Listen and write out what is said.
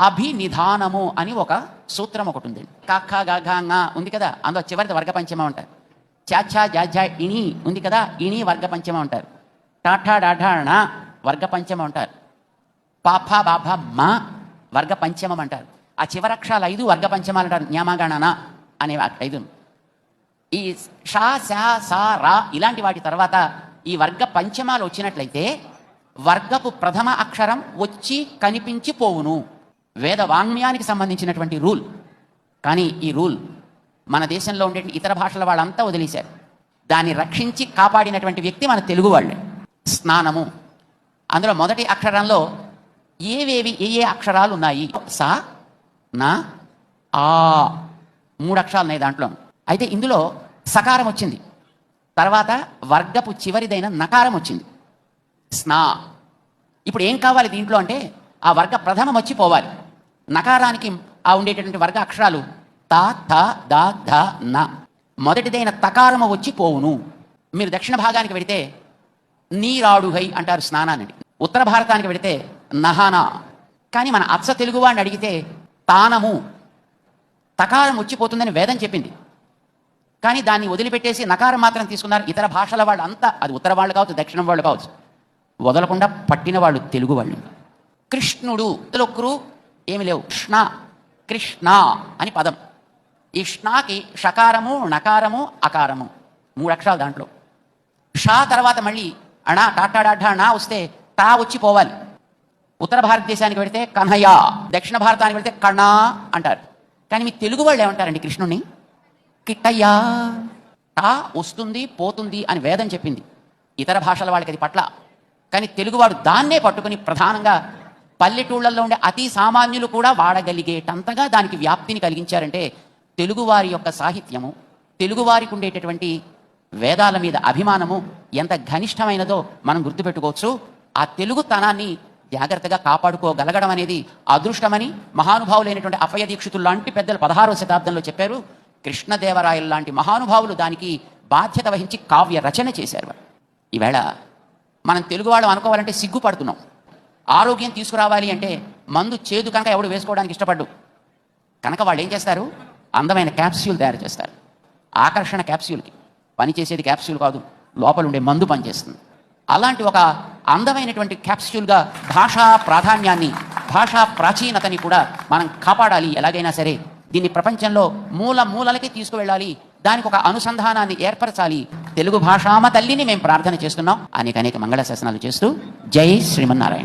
అభినిధానము అని ఒక సూత్రం ఒకటి ఉంది. కాఖ గాఘా ఉంది కదా? అందులో చివరిది వర్గ పంచమ ఉంటారు చాచా జాజా ఇణి ఉంది కదా? ఇణి వర్గ పంచమ ఉంటారు టాఠా డాఠా వర్గ పంచమ ఉంటారు పాప బాభ మా వర్గ పంచమం అంటారు. ఆ చివరక్షరాలు ఐదు వర్గ పంచమాలు అంటారు న్యామగణన అనే ఐదు. ఈ షా శా సా రా ఇలాంటి వాటి తర్వాత ఈ వర్గ పంచమాలు వచ్చినట్లయితే వర్గపు ప్రథమ అక్షరం వచ్చి కనిపించి పోవును వేద వాంగ్మయానికి సంబంధించినటువంటి రూల్. కానీ ఈ రూల్ మన దేశంలో ఉండే ఇతర భాషల వాళ్ళంతా వదిలేశారు. దాన్ని రక్షించి కాపాడినటువంటి వ్యక్తి మన తెలుగు వాళ్ళే. స్నానము. అందులో మొదటి అక్షరంలో ఏవేవి ఏ ఏ అక్షరాలు ఉన్నాయి? సా నా ఆ. మూడు అక్షరాలు ఉన్నాయి దాంట్లో. అయితే ఇందులో సకారం వచ్చింది. తర్వాత వర్గపు చివరిదైన నకారం వచ్చింది. స్నా. ఇప్పుడు ఏం కావాలి దీంట్లో అంటే ఆ వర్గ ప్రథమం వచ్చి పోవాలి. నకారానికి ఆ ఉండేటటువంటి వర్గ అక్షరాలు త థ ద ధ న. మొదటిదైన తకారము వచ్చి పోవును. మీరు దక్షిణ భాగానికి వెడితే నీరాడుగై అంటారు స్నానాన్ని. ఉత్తర భారతానికి వెడితే నహానా. కానీ మన అచ్చ తెలుగు వాడిని అడిగితే తానము. తకారం వచ్చిపోతుందని వేదం చెప్పింది. కానీ దాన్ని వదిలిపెట్టేసి నకారం మాత్రం తీసుకున్నారు ఇతర భాషల వాళ్ళు అంతా. అది ఉత్తర వాళ్ళు కావచ్చు దక్షిణం వాళ్ళు కావచ్చు. వదలకుండా పట్టిన వాళ్ళు తెలుగు వాళ్ళు. కృష్ణుడు. ఇందులో క్రు ఏమి లేవు. కృష్ణ కృష్ణ అని పదం. ఈ ష్నాకి షకారము నకారము అకారము. మూడు అక్షరాలు దాంట్లో. షా తర్వాత మళ్ళీ అణా టాటాడాఢా నా వస్తే టా వచ్చి పోవాలి ఉత్తర భారతదేశానికి వెళితే కన్హయా దక్షిణ భారతానికి వెళితే కణా అంటారు. కానీ మీ తెలుగు వాళ్ళు ఏమంటారండి కృష్ణుణ్ణి? కిట్టయ్యా టా వస్తుంది పోతుంది అని వేదం చెప్పింది. ఇతర భాషల వాళ్ళకి అది పట్ల. కానీ తెలుగువాడు దాన్నే పట్టుకుని ప్రధానంగా పల్లెటూళ్ళల్లో ఉండే అతి సామాన్యులు కూడా వాడగలిగేటంతగా దానికి వ్యాప్తిని కలిగించారంటే తెలుగువారి యొక్క సాహిత్యము తెలుగువారికి ఉండేటటువంటి వేదాల మీద అభిమానము ఎంత ఘనిష్టమైనదో మనం గుర్తుపెట్టుకోవచ్చు. ఆ తెలుగుతనాన్ని జాగ్రత్తగా కాపాడుకోగలగడం అనేది అదృష్టమని మహానుభావులైనటువంటి అపయ దీక్షితులు లాంటి పెద్దలు పదహారవ శతాబ్దంలో చెప్పారు. కృష్ణదేవరాయలు లాంటి మహానుభావులు దానికి బాధ్యత వహించి కావ్య రచన చేశారు. ఈవేళ మనం తెలుగు వాళ్ళు అనుకోవాలంటే సిగ్గుపడుతున్నాం. ఆరోగ్యం తీసుకురావాలి అంటే మందు చేదు కనుక ఎవడు వేసుకోవడానికి ఇష్టపడ్డు? కనుక వాళ్ళు ఏం చేస్తారు? అందమైన క్యాప్స్యూల్ తయారు చేస్తారు. ఆకర్షణ క్యాప్స్యూల్కి పని చేసేది క్యాప్స్యూల్ కాదు లోపల ఉండే మందు పనిచేస్తుంది. అలాంటి ఒక అందమైనటువంటి క్యాప్స్యూల్గా భాషా ప్రాధాన్యాన్ని భాషా ప్రాచీనతని కూడా మనం కాపాడాలి. ఎలాగైనా సరే దీన్ని ప్రపంచంలో మూల మూలలకి తీసుకువెళ్ళాలి. దానికి ఒక అనుసంధానాన్ని ఏర్పరచాలి. తెలుగు భాషామ తల్లిని మేము ప్రార్థన చేస్తున్నాం. అనేక అనేక మంగళ శాసనాలు చేస్తూ జై శ్రీమన్నారాయణ.